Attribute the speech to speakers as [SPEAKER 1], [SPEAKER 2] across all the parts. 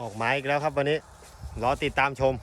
[SPEAKER 1] ออกไม้อีกแล้วครับวันนี้ รอติดตามชม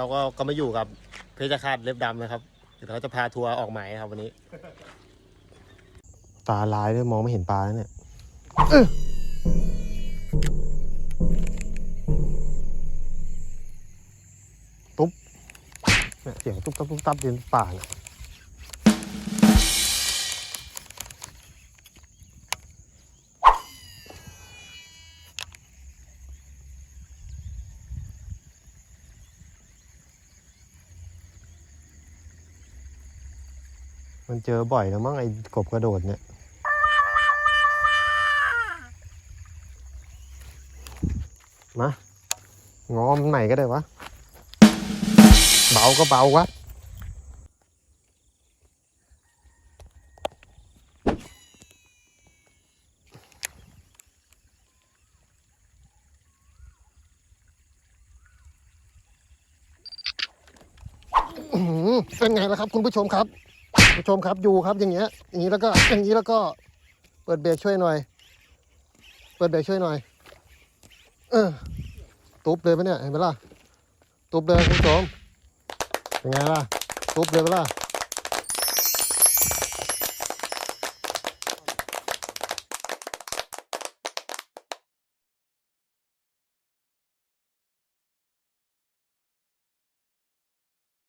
[SPEAKER 1] เราก็ก็มาอยู่กับเพชรคาตเล็บดำนะครับเดี๋ยวเราจะพาทัวร์ออกหมายครับวันนี้ตาลายด้วยมองไม่เห็นปลาแล้วเนี่ยเออตุ๊บเนี่ยเสียงตุ๊บตับตุ๊บตับเดินป่าเนี่ย มันเจอบ่อยแล้วมั้งไอ้กบกระโดดเนี่ยมางอมันใหม่ก็ได้วะ เบาก็เบาวะเป็นไงล่ะครับคุณผู้ชมครับ ผู้ชมครับอยู่ครับอย่างเงี้ยอย่างนี้แล้วก็อย่างนี้แล้วก็เปิดเบรกช่วยหน่อย เปิดเบรกช่วยหน่อย เออตุบเลยไหมเนี่ยเห็นไหมล่ะตุบเลยคุณผู้ชมเป็นไงล่ะตุบเลยไหมล่ะ